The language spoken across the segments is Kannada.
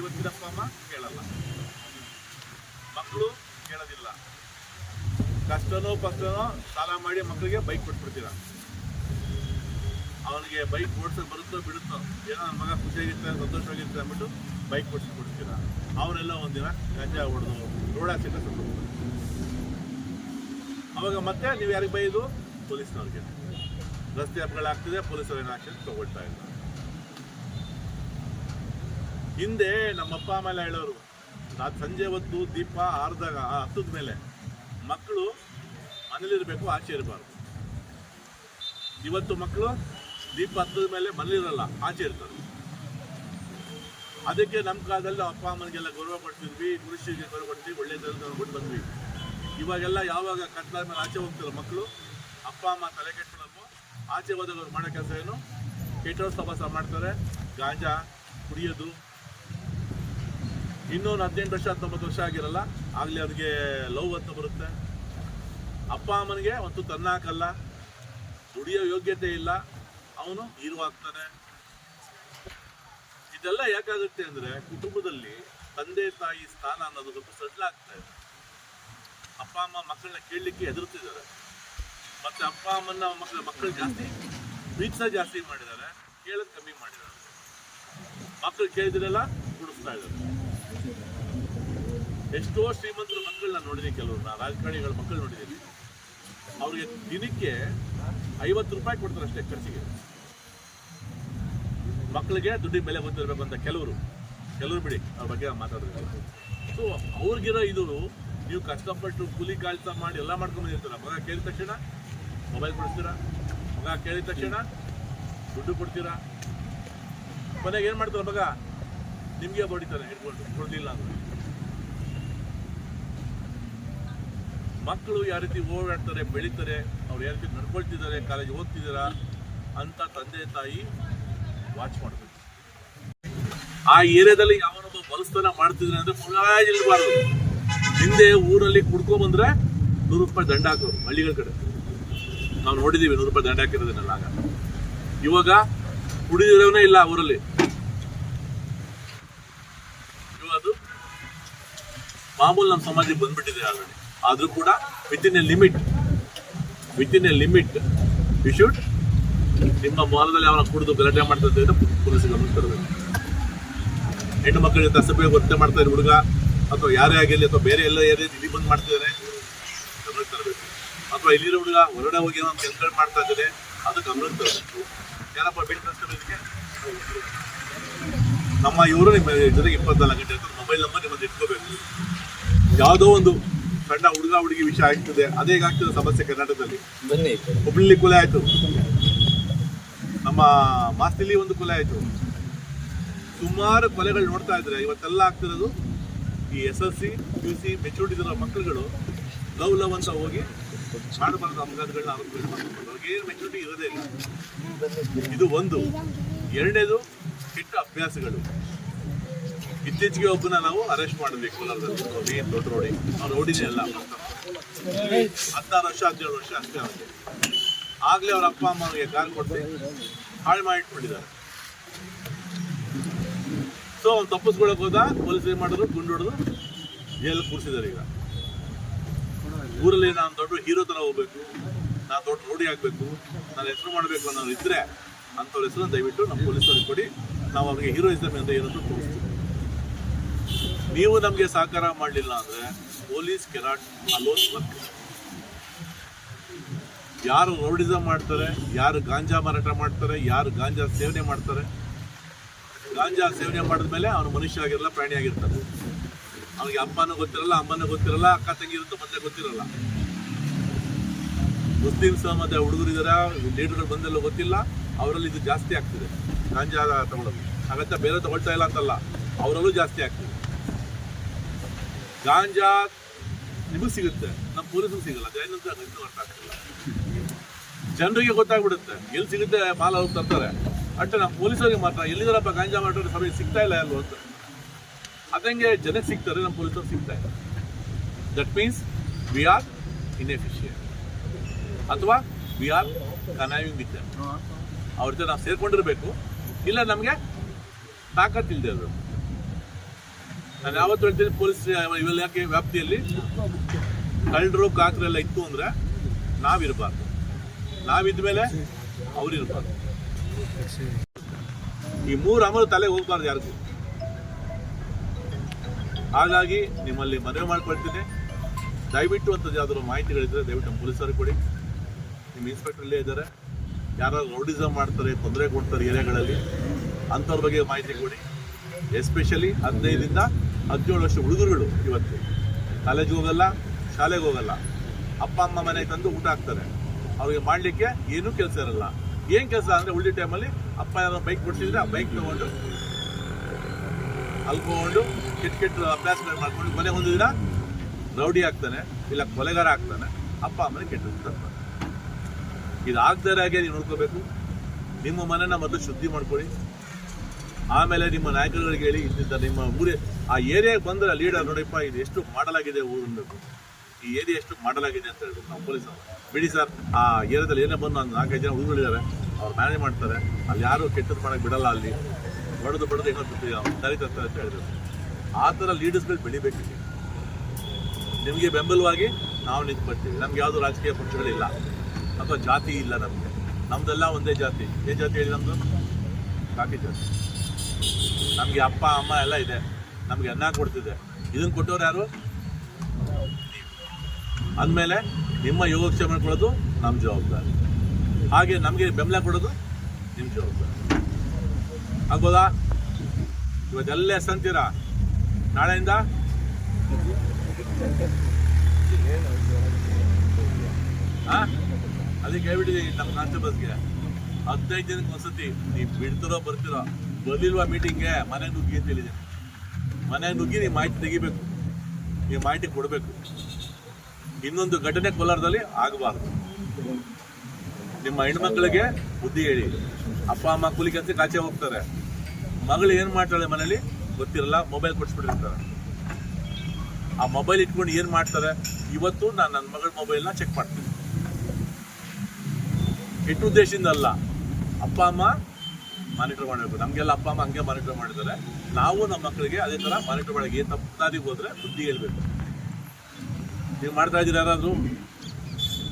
ಇವತ್ತಿನ ಅಮ್ಮ ಕೇಳಲ್ಲ ಮಕ್ಕಳು ಕೇಳೋದಿಲ್ಲ ಕಷ್ಟನೋ ಪಷ್ಟನೋ ಸಾಲ ಮಾಡಿ ಮಕ್ಕಳಿಗೆ ಬೈಕ್ ಕೊಟ್ಬಿಡ್ತೀರ? ಅವನಿಗೆ ಬೈಕ್ ಓಡಿಸೋದು ಬರುತ್ತೋ ಬಿಡುತ್ತೋ, ಏನೋ ನನ್ನ ಮಗ ಖುಷಿಯಾಗಿರ್ತಾರೆ ಸಂತೋಷವಾಗಿರ್ತಾರೆ ಅಂದ್ಬಿಟ್ಟು ಬೈಕ್ ಕೊಡ್ತೀರ ಅವನೆಲ್ಲ ಒಂದಿನ ಗಂಜಾ ಹೊಡೆದು ರೋಡ ಸಿಕ್ಕ ಅವಾಗ ಮತ್ತೆ ನೀವು ಯಾರಿಗೆ ಬೈದು ಪೊಲೀಸ್ನವ್ರಿಗೆ. ರಸ್ತೆ ಅಪಗಳಾಗ್ತಿದೆ ಪೊಲೀಸರು ಏನು ಆಕ್ಷನ್ ತಗೊಳ್ತಾ ಇಲ್ಲ ಹಿಂದೆ ನಮ್ಮ ಅಪ್ಪ ಅಮ್ಮ ಎಲ್ಲ ಹೇಳೋರು ರಾತ್ ಸಂಜೆ ಹೊತ್ತು ದೀಪ ಆರ್ದಾಗ ಹತ್ತದ ಮೇಲೆ ಮಕ್ಕಳು ಮನೇಲಿರಬೇಕು, ಆಚೆ ಇರಬಾರ್ದು. ಇವತ್ತು ಮಕ್ಕಳು ದೀಪ ಹತ್ತದ ಮೇಲೆ ಮನೇಲಿರಲ್ಲ, ಆಚೆ ಇರ್ತಾರೆ. ಅದಕ್ಕೆ ನಮ್ಮ ಕಾಲದಲ್ಲಿ ಅಪ್ಪ ಅಮ್ಮನಿಗೆಲ್ಲ ಗೌರವ ಕೊಡ್ತಿದ್ವಿ ಮನುಷ್ಯರಿಗೆ ಗೌರವ ಕೊಡ್ತೀವಿ ಒಳ್ಳೆ ಕೊಟ್ಟು ಬಂದ್ವಿ. ಇವಾಗೆಲ್ಲ ಯಾವಾಗ ಕತ್ಲಾದ ಮೇಲೆ ಆಚೆ ಹೋಗ್ತಾರೆ ಮಕ್ಕಳು, ಅಪ್ಪ ಅಮ್ಮ ತಲೆ ಕೆಟ್ಕೊಳ್ಳೋದು ಆಚೆ ಹೋದಾಗ ಅವ್ರು ಮಾಡೋ ಕೆಲಸ ಏನು? ಕೆಟ್ಟವ್ರು ಸಭಾಸ ಮಾಡ್ತಾರೆ, ಗಾಂಜಾ ಕುಡಿಯೋದು ಇನ್ನೊಂದು ಹದಿನೆಂಟು ವರ್ಷ, ಹತ್ತೊಂಬತ್ತು ವರ್ಷ ಆಗಿರಲ್ಲ, ಆಗಲಿ ಅವ್ರಿಗೆ ಲವ್ ಅಂತ ಬರುತ್ತೆ. ಅಪ್ಪ ಅಮ್ಮನಿಗೆ ಒಂದು ತನ್ನ ಹಾಕಲ್ಲ, ದುಡಿಯೋ ಯೋಗ್ಯತೆ ಇಲ್ಲ, ಅವನು ಹೀರೋ ಆಗ್ತಾನೆ. ಇದೆಲ್ಲ ಯಾಕಾಗುತ್ತೆ ಅಂದ್ರೆ ಕುಟುಂಬದಲ್ಲಿ ತಂದೆ, ತಾಯಿ ಸ್ಥಾನ ಅನ್ನೋದು ಸ್ವಲ್ಪ ಸಡ್ಲ ಆಗ್ತಾ ಇದೆ. ಅಪ್ಪ, ಅಮ್ಮ ಮಕ್ಕಳನ್ನ ಕೇಳಲಿಕ್ಕೆ ಹೆದರ್ತಿದ್ದಾರೆ. ಮತ್ತೆ ಅಪ್ಪ ಅಮ್ಮನ ಮಕ್ಕಳ ಮಕ್ಕಳು ಜಾಸ್ತಿ ಪ್ರೀತಿಸ ಜಾಸ್ತಿ ಮಾಡಿದ್ದಾರೆ, ಕೇಳೋದು ಕಮ್ಮಿ ಮಾಡಿದ್ದಾರೆ. ಮಕ್ಕಳು ಕೇಳಿದ್ರೆಲ್ಲ ಕುಡಿಸ್ತಾ ಇದ್ದಾರೆ. ಎಷ್ಟೋ ಶ್ರೀಮಂತರ ಮಕ್ಕಳನ್ನ ನೋಡಿದ್ದೀನಿ ಕೆಲವ್ರನ್ನ ರಾಜಕಾರಣಿಗಳ ಮಕ್ಕಳು ನೋಡಿದ್ದೀನಿ ಅವ್ರಿಗೆ ದಿನಕ್ಕೆ ಐವತ್ತು ರೂಪಾಯಿ ಕೊಡ್ತಾರೆ ಅಷ್ಟೇ ಖರ್ಚಿಗೆ. ಮಕ್ಕಳಿಗೆ ದುಡ್ಡಿನ ಬೆಲೆ ಗೊತ್ತಿರಬೇಕು ಅಂತ ಕೆಲವರು. ಕೆಲವರು ಬಿಡಿ, ಅವ್ರ ಬಗ್ಗೆ ಮಾತಾಡೋದು ಸೊ ಅವ್ರಿಗಿರೋ ಇದು, ನೀವು ಕಷ್ಟಪಟ್ಟು ಕೂಲಿ ಕಾಲ್ಸ ಮಾಡಿ ಎಲ್ಲ ಮಾಡ್ಕೊಂಡು ಬಂದಿರ್ತೀರ? ಮಗ ಕೇಳಿದ ತಕ್ಷಣ? ಮೊಬೈಲ್ ಕೊಡ್ತೀರಾ ಮಗ ಕೇಳಿದ ತಕ್ಷಣ? ದುಡ್ಡು ಕೊಡ್ತೀರಾ? ಮನೆಗೆ ಏನು ಮಾಡ್ತಾರೆ ಮಗ? ನಿಮಗೆ ಬಡಿತಾರೆ ಹಿಡ್ಕೊಂಡು ಕೊಡ್ಲಿಲ್ಲ ಅಂದ್ರೆ? ಮಕ್ಕಳು ಯಾವ ರೀತಿ ಓಡಾಡ್ತಾರೆ, ಬೆಳೀತಾರೆ, ಅವ್ರು ಯಾವ ರೀತಿ ನಡ್ಕೊಳ್ತಿದ್ದಾರೆ, ಕಾಲೇಜ್ ಓದ್ತಿದ್ದೀರಾ ಅಂತ ತಂದೆ ತಾಯಿ ವಾಚ್ ಮಾಡಬೇಕು. ಆ ಏರಿಯಾದಲ್ಲಿ ಯಾವನೊಬ್ಬ ಬಲಸ್ತನ ಮಾಡ್ತಿದ್ರೆ ಅಂದ್ರೆ ಮುಳಾಜಿಲ್ಬಾರ್ದು ಹಿಂದೆ ಊರಲ್ಲಿ ಕುಡ್ಕೊ ಬಂದ್ರೆ ನೂರು ರೂಪಾಯಿ ದಂಡ ಹಾಕೋರು, ಹಳ್ಳಿಗಳ ಕಡೆ. ನಾವು ನೋಡಿದೀವಿ ನೂರು ರೂಪಾಯಿ ದಂಡ ಹಾಕಿರೋದನ್ನೆಲ್ಲ ಆಗ. ಇವಾಗ ಕುಡಿದಿರೋನೇ ಇಲ್ಲ ಊರಲ್ಲಿ ಇವಾಗ ಅದು ಮಾಮೂಲು ನಮ್ಮ ಸಮಾಜಕ್ಕೆ ಬಂದ್ಬಿಟ್ಟಿದೆ ಆಲ್ರೆಡಿ ಆದರೂ ಕೂಡ within a limit within a limit you should ನಿಮ್ಮ ಮಾಲದಲ್ಲಿ ಅವನ ಕುಡಿದು ಗಲಾಟೆ ಮಾಡ್ತಾ ಇದ್ದರೆ ಪೊಲೀಸ್ ಗಮನ ಹೆಣ್ಣು ಮಕ್ಕಳ ಜೊತೆ ಅಸಭ್ಯ ವರ್ತನೆ ಮಾಡ್ತಾ ಇರೋ ಹುಡುಗ ಅಥವಾ ಯಾರೇ ಆಗಿರಲಿ ಅಥವಾ ಬೇರೆ ಎಲ್ಲ ಏರಿಯಾ ಇಲ್ಲಿ ಬಂದು ಮಾಡ್ತಿದ್ದಾರೆ ಗಮನಕ್ಕೆ ತರಬೇಕು. ಅಥವಾ ಇಲ್ಲಿರೋ ಹುಡುಗ ಹೊರಗಡೆ ಹೋಗಿ ಏನೋ ಕೆಲಸ ಮಾಡ್ತಾ ಇದ್ದಾರೆ ಅದು ಗಮನಕ್ಕೆ ತರಬೇಕು. ಯಾರಪ್ಪ ಇದಕ್ಕೆ? ನಮ್ಮ ಇವರು ನಿಮ್ಮ ಜೊತೆಗೆ ಇಪ್ಪತ್ನಾಲ್ಕು ಗಂಟೆ ಮೊಬೈಲ್ ನಂಬರ್ ನಿಮ್ಮದು ಇಟ್ಕೋಬೇಕು. ಯಾವುದೋ ಒಂದು ಸಣ್ಣ ಹುಡುಗ ಹುಡುಗಿ ವಿಷಯ ಆಗ್ತದೆ ಅದೇ ಆಗ್ತದೆ ಸಮಸ್ಯೆ ಕರ್ನಾಟಕದಲ್ಲಿ. ಬನ್ನಿ. ಹುಬ್ಳಿ ಕೊಲೆ ಆಯ್ತು. ನಮ್ಮ ಮಾಸ್ತಿಲಿ ಒಂದು ಕೊಲೆ ಆಯ್ತು. ಸುಮಾರು ಕೊಲೆಗಳು ನೋಡ್ತಾ ಇದ್ರೆ ಇವತ್ತೆಲ್ಲ ಆಗ್ತಿರೋದು ಈ S L C P U C maturity ಇರೋ ಮಕ್ಕಳುಗಳು ಲವ್ ಲವ್ ಅಂತ ಹೋಗಿ ಮಾಡಬಾರ್ದು ಅಪಘಾತಗಳನ್ನ ಆರೋಪಗಳು ಮಾಡ್ಕೊಂಡು ಅವ್ರಿಗೆ ಏನು ಮೆಚೂರಿಟಿ ಇರೋದೇ ಇಲ್ಲ. ಇದು ಒಂದು. ಎರಡನೇದು ಕೆಟ್ಟ ಅಭ್ಯಾಸಗಳು. ಇತ್ತೀಚೆಗೆ ಒಬ್ಬನ ನಾವು ಅರೆಸ್ಟ್ ಮಾಡಬೇಕು. ದೊಡ್ಡ ರೋಡಿ ಅವ್ನು ರೋಡಿನೇ ಅಲ್ಲ. ಹತ್ತಾರು ವರ್ಷ, ಹದಿನೇಳು ವರ್ಷ ಅಷ್ಟೇ ಅವನಿಗೆ ಆಗ್ಲೇ ಅವ್ರ ಅಪ್ಪ, ಅಮ್ಮ ಅವನಿಗೆ ಕಾರ್ ಕೊಟ್ಟು ಹಾಳು ಮಾಡಿಟ್ಬಿಟ್ಟಿದ್ದಾರೆ ಸೊ ಅವ್ನು ತಪ್ಪಿಸ್ಕೊಳಕ್ ಹೋದ, ಪೊಲೀಸ್ ಏನ್ ಮಾಡಿದ್ರು? ಗುಂಡು ಹೊಡೆದು ಜೈಲ್ ಕೂರಿಸಿದ್ದಾರೆ ಈಗ. ಊರಲ್ಲಿ ನಾನು ದೊಡ್ಡ ಹೀರೋ ತರ ಹೋಗ್ಬೇಕು, ನಾನು ದೊಡ್ಡ ರೋಡಿ ಆಗ್ಬೇಕು ನಾನು ಹೆಸರು ಮಾಡಬೇಕು ಅನ್ನೋರು ಇದ್ರೆ ಅಂಥವ್ರ ಹೆಸರು ದಯವಿಟ್ಟು ನಮ್ಮ ಪೊಲೀಸರಿಗೆ ಕೊಡಿ. ನಾವು ಅವ್ರಿಗೆ ಹೀರೋಯಿಸಮ್ ಅಂತ ಏನಂತ ತೋರಿಸ್ತೀವಿ. ನೀವು ನಮಗೆ ಸಹಕಾರ ಮಾಡಲಿಲ್ಲ ಅಂದ್ರೆ ಪೊಲೀಸ್ ಕೆರಾಟ್ ಅಲೋನ್ ವರ್ಕ್. ಯಾರು ರೌಡಿಸಮ್ ಮಾಡ್ತಾರೆ, ಯಾರು ಗಾಂಜಾ ಮಾರಾಟ ಮಾಡ್ತಾರೆ, ಯಾರು ಗಾಂಜಾ ಸೇವನೆ ಮಾಡ್ತಾರೆ. ಗಾಂಜಾ ಸೇವನೆ ಮಾಡಿದ್ಮೇಲೆ ಅವನು ಮನುಷ್ಯ ಆಗಿರಲ್ಲ, ಪ್ರಾಣಿ ಆಗಿರ್ತಾನೆ ಅವನಿಗೆ ಅಪ್ಪನೂ ಗೊತ್ತಿರಲ್ಲ, ಅಮ್ಮನೂ ಗೊತ್ತಿರಲ್ಲ, ಅಕ್ಕ ತಂಗಿ ಇರುತ್ತೆ ಮತ್ತೆ ಗೊತ್ತಿರಲ್ಲ. ಮುಸ್ಲಿಮ್ಸ್ ಮತ್ತೆ ಹುಡುಗರಿದಾರ, ಲೀಡರ್ಗಳು ಬಂದೆಲ್ಲ ಗೊತ್ತಿಲ್ಲ, ಅವರಲ್ಲಿ ಇದು ಜಾಸ್ತಿ ಆಗ್ತಿದೆ. ಗಾಂಜಾ ತಗೊಳ್ಳೋದು ಹಾಗಂತ ಬೇರೆ ತಗೊಳ್ತಾ ಇಲ್ಲ ಅಂತಲ್ಲ, ಅವರಲ್ಲೂ ಜಾಸ್ತಿ ಆಗ್ತಿದೆ. ಗಾಂಜಾ ನಿಮಗೆ ಸಿಗುತ್ತೆ ನಮ್ಮ ಪೊಲೀಸರು ಸಿಗಲ್ಲ ಏನಂತ ಇನ್ನೂ ಅರ್ಥ ಆಗ್ತಿಲ್ಲ. ಜನರಿಗೆ ಗೊತ್ತಾಗ್ಬಿಡುತ್ತೆ, ಎಲ್ಲಿ ಸಿಗುತ್ತೆ ಮಾಲ ಹೋಗಿ ತರ್ತಾರೆ. ಅಷ್ಟೇ ನಮ್ಮ ಪೊಲೀಸರಿಗೆ ಮಾತ್ರ ಎಲ್ಲಿದಾರಪ್ಪ ಗಾಂಜಾ ಮಾಡೋರು ಸಮಯ ಸಿಗ್ತಾ ಇಲ್ಲ ಅಲ್ವ ಅಂತ. ಅದಂಗೆ ಜನಕ್ಕೆ ಸಿಗ್ತಾರೆ ನಮ್ಮ ಪೊಲೀಸರು ಸಿಗ್ತಾ ಇಲ್ಲ. That means we are inefficient ಅಥವಾ ವಿ ಆರ್ ಕನಾವಿಂಗ್ ವಿತ್ ಅವ್ರ ಜೊತೆ ನಾವು ಸೇರ್ಕೊಂಡಿರಬೇಕು. ಇಲ್ಲ ನಮಗೆ ತಾಕತ್ ಇಲ್ಲದೆ ಇರಬೇಕು ನಾನು ಯಾವತ್ತು ಹೇಳ್ತೀನಿ ಪೊಲೀಸ್ ಯಾಕೆ ವ್ಯಾಪ್ತಿಯಲ್ಲಿ ಕಳ್ಳರು ಕಾಕರೆಲ್ಲ ಇತ್ತು ಅಂದ್ರೆ ನಾವಿರಬಾರ್ದು. ನಾವಿದ್ದ ಮೇಲೆ ಅವ್ರಿರಬಾರ್ದು. ಈ ಮೂರು ಅಮಲು ತಲೆ ಹೋಗ್ಬಾರ್ದು ಯಾರಿಗೂ. ಹಾಗಾಗಿ ನಿಮ್ಮಲ್ಲಿ ಮನವಿ ಮಾಡ್ಕೊಳ್ತೀನಿ. ದಯವಿಟ್ಟು ಅಂತದ್ದು ಯಾವ್ದಾದ್ರು ಮಾಹಿತಿಗಳಿದ್ರೆ ದಯವಿಟ್ಟು ನಮ್ಮ ಪೊಲೀಸರಿಗೆ ಕೊಡಿ. ನಿಮ್ಮ ಇನ್ಸ್ಪೆಕ್ಟರ್ ಇಲ್ಲೇ ಇದ್ದಾರೆ. ಯಾರು ರೌಡಿಸಮ್ ಮಾಡ್ತಾರೆ, ತೊಂದರೆ ಕೊಡ್ತಾರೆ ಏರಿಯಾಗಳಲ್ಲಿ, ಅಂಥವ್ರ ಬಗ್ಗೆ ಮಾಹಿತಿ ಕೊಡಿ. ಎಸ್ಪೆಷಲಿ ಹದಿನೈದರಿಂದ ಹದಿನೇಳು ವರ್ಷ ಹುಡುಗರುಗಳು ಇವತ್ತು. ಕಾಲೇಜಿಗೆ ಹೋಗಲ್ಲ, ಶಾಲೆಗೆ ಹೋಗಲ್ಲ. ಅಪ್ಪ, ಅಮ್ಮ ಮನೆಗೆ ತಂದು ಊಟ ಹಾಕ್ತಾರೆ. ಅವ್ರಿಗೆ ಮಾಡಲಿಕ್ಕೆ ಏನೂ ಕೆಲಸ ಇರಲ್ಲ. ಏನು ಕೆಲಸ ಅಂದರೆ ಉಳಿದ ಟೈಮಲ್ಲಿ ಅಪ್ಪ ಯಾರೋ ಬೈಕ್ ಕೊಡ್ಸಿದ್ರೆ ಆ ಬೈಕ್ ತಗೊಂಡು ಅಲ್ಕೊಂಡು ಕೆಟ್ಟ ಕೆಟ್ಟ ಅಭ್ಯಾಸಗಳು ಮಾಡ್ಕೊಂಡು ಮನೆ ಒಂದು ದಿನ ರೌಡಿ ಆಗ್ತಾನೆ, ಇಲ್ಲ ಕೊಲೆಗಾರ ಆಗ್ತಾನೆ, ಅಪ್ಪ ಅಮ್ಮನೆ ಕೆಟ್ಟ ಇದು ಹಾಗೆ ನೀವು ನೋಡ್ಕೋಬೇಕು. ನಿಮ್ಮ ಮನೆನ ಮೊದಲು ಶುದ್ಧಿ ಮಾಡ್ಕೊಳ್ಳಿ. ಆಮೇಲೆ ನಿಮ್ಮ ನಾಯಕರುಗಳಿಗೆ ಹೇಳಿ ಇಂತಿಂತ ನಿಮ್ಮ ಊರೇ ಆ ಏರಿಯಾಗೆ ಬಂದರೆ ಲೀಡರ್ ನೋಡಿಪ್ಪ, ಇದು ಎಷ್ಟು ಮಾಡಲಾಗಿದೆ ಊರಬೇಕು ಈ ಏರಿಯಾ ಎಷ್ಟು ಮಾಡಲಾಗಿದೆ ಅಂತ ಹೇಳ್ಬೇಕು ನಾವು ಪೊಲೀಸ್ ಬಿಡಿ ಸರ್, ಆ ಏರಿಯಾದಲ್ಲಿ ಏನೇ ಬಂದು ಒಂದು ನಾಲ್ಕೈದು ಜನ ಹುಡುಗರಿದ್ದಾರೆ, ಅವ್ರು ಮ್ಯಾನೇಜ್ ಮಾಡ್ತಾರೆ. ಅಲ್ಲಿ ಯಾರು ಕೆಟ್ಟದ್ದು ಮಾಡಕ್ಕೆ ಬಿಡಲ್ಲ ಅಲ್ಲಿ. ಬಡದು ಬಡದು ಏನೋ ದಾರಿ ತರ್ತಾರೆ ಅಂತ ಹೇಳಿದ್ರು. ಆ ಥರ ಲೀಡರ್ಸ್ಗಳು ಬೆಳಿಬೇಕು ನಿಮಗೆ ಬೆಂಬಲವಾಗಿ ನಾವು ನಿಂತು ಬರ್ತೀವಿ ನಮ್ಗೆ ಯಾವುದು ರಾಜಕೀಯ ಪಕ್ಷಗಳಿಲ್ಲ. ಅಥವಾ ಜಾತಿ ಇಲ್ಲ ನಮಗೆ. ನಮ್ದೆಲ್ಲ ಒಂದೇ ಜಾತಿ. ಏ ಜಾತಿ ಹೇಳಿ ನಮ್ಮದು ಕಾಕಿ ಜಾತಿ. ನಮಗೆ ಅಪ್ಪ, ಅಮ್ಮ ಎಲ್ಲ ಇದೆ. ನಮಗೆ ಅನ್ನ ಕೊಡ್ತಿದೆ. ಇದನ್ನ ಕೊಟ್ಟವ್ರು ಯಾರು? ಅಂದಮೇಲೆ ನಿಮ್ಮ ಯೋಗಕ್ಷೇಮ ಕೊಡೋದು ನಮ್ಮ ಜವಾಬ್ದಾರಿ. ಹಾಗೆ ನಮಗೆ ಬೆಂಬಲ ಕೊಡೋದು ನಿಮ್ಮ ಜವಾಬ್ದಾರಿ. ಆಗ್ಬೋದಾ? ಇವತ್ತೆಲ್ಲ ಸಂತೀರ ನಾಳೆಯಿಂದ? ಅದಕ್ಕೆ ಹೇಳ್ಬಿಟ್ಟಿದ್ದೀವಿ ನಮ್ಮ ಕಾನ್ಸ್ಟೇಬಲ್ಸ್ಗೆ ಹದಿನೈದು ದಿನಕ್ಕೆ ಒಂದ್ಸತಿ ನೀವು ಬಿಡ್ತಿರೋ ಬರ್ತಿರೋ, ಬರ್ಲಿಲ್ವಾ ಮೀಟಿಂಗ್ಗೆ ಮನೆಗೆ ನುಗ್ಗಿ ಅಂತ ಹೇಳಿದ್ದೀನಿ ಮನೆಗೆ ನುಗ್ಗಿ ನೀವು ಮಾಹಿತಿ ತೆಗಿಬೇಕು. ನೀವು ಮಾಹಿತಿ ಕೊಡಬೇಕು. ಇನ್ನೊಂದು ಘಟನೆ ಕೋಲಾರದಲ್ಲಿ ಆಗಬಾರ್ದು. ನಿಮ್ಮ ಹೆಣ್ಮಕ್ಳಿಗೆ ಬುದ್ಧಿ ಹೇಳಿ. ಅಪ್ಪ, ಅಮ್ಮ ಕೂಲಿ ಅಂತ ಕಾಚೆ ಹೋಗ್ತಾರೆ. ಮಗಳು ಏನು ಮಾಡ್ತಾಳೆ ಮನೇಲಿ? ಗೊತ್ತಿರಲ್ಲ ಮೊಬೈಲ್ ಕೊಡಿಸ್ಬಿಟ್ಟಿರ್ತಾರೆ. ಆ ಮೊಬೈಲ್ ಇಟ್ಕೊಂಡು ಏನು ಮಾಡ್ತಾರೆ? ಇವತ್ತು ನಾನು ನನ್ನ ಮಗಳ ಮೊಬೈಲ್ನ ಚೆಕ್ ಮಾಡ್ತೀನಿ. ಕೆಟ್ಟ ಉದ್ದೇಶದಿಂದ ಅಲ್ಲ. ಅಪ್ಪ, ಅಮ್ಮ ಮಾನಿಟರ್ ಮಾಡಬೇಕು. ನಮಗೆಲ್ಲ ಅಪ್ಪ, ಅಮ್ಮ ಹಂಗೆ ಮಾನಿಟರ್ ಮಾಡಿದ್ದಾರೆ. ನಾವು ನಮ್ಮ ಮಕ್ಕಳಿಗೆ ಅದೇ ಥರ ಮಾನಿಟರ್ ಒಳಗೆ ತಪ್ಪು ದಾರಿಗೆ ಹೋದರೆ ಬುದ್ಧಿ ಹೇಳ್ಬೇಕು. ನೀವು ಮಾಡ್ತಾ ಇದ್ದೀರಾ ಯಾರಾದರೂ?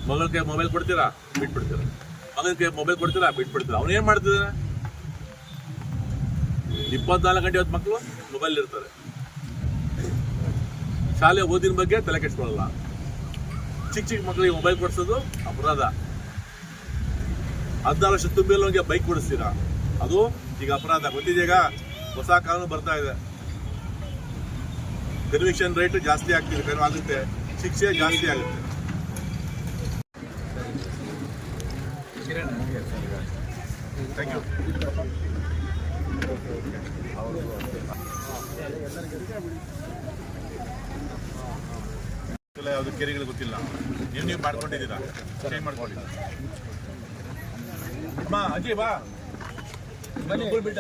ಮಗಳ ಕೈ ಮೊಬೈಲ್ ಕೊಡ್ತೀರಾ? ಬಿಟ್ಬಿಡ್ತೀರಾ. ಮಗನ ಕೈ ಮೊಬೈಲ್ ಕೊಡ್ತೀರಾ? ಬಿಟ್ಬಿಡ್ತೀರಾ. ಅವ್ನು ಏನು ಮಾಡ್ತಿದ್ದಾನೆ ಇಪ್ಪತ್ನಾಲ್ಕು ಗಂಟೆ ಹೊತ್ತು ಮಕ್ಕಳು ಮೊಬೈಲ್ ಇರ್ತಾರೆ. ಶಾಲೆ ಓದಿನ ಬಗ್ಗೆ ತಲೆ ಕೆಡ್ಸ್ಕೊಳ್ಳಲ್ಲ ಚಿಕ್ಕ ಚಿಕ್ಕ ಮಕ್ಕಳಿಗೆ ಮೊಬೈಲ್ ಕೊಡಿಸೋದು ಅಪರಾಧ. ಹದಿನಾರು ವರ್ಷ ತುಂಬಿರೋಂಗೆ ಬೈಕ್ ಕೊಡಿಸ್ತೀರಾ ಅದು ಈಗ ಅಪರಾಧ. ಗೊತ್ತಿದೆಯಾ ಹೊಸ ಕಾನೂನು ಬರ್ತಾ ಇದೆ. ಕನ್ವಿಕ್ಷನ್ ರೇಟ್ ಜಾಸ್ತಿ ಆಗ್ತಿದೆ ಆಗುತ್ತೆ, ಶಿಕ್ಷೆ ಜಾಸ್ತಿ ಆಗುತ್ತೆ. ಕೆರೆಗಳು ಗೊತ್ತಿಲ್ಲ. ನೀವು ನೀವು ಮಾಡ್ಕೊಂಡಿದ್ದೀರಾ? ಚೇಂಜ್ ಮಾಡ್ಕೊಂಡಿದ್ದೀರಾ ಅಜ್ಜಿ ಬಾ. ಬಿಟ್ಟು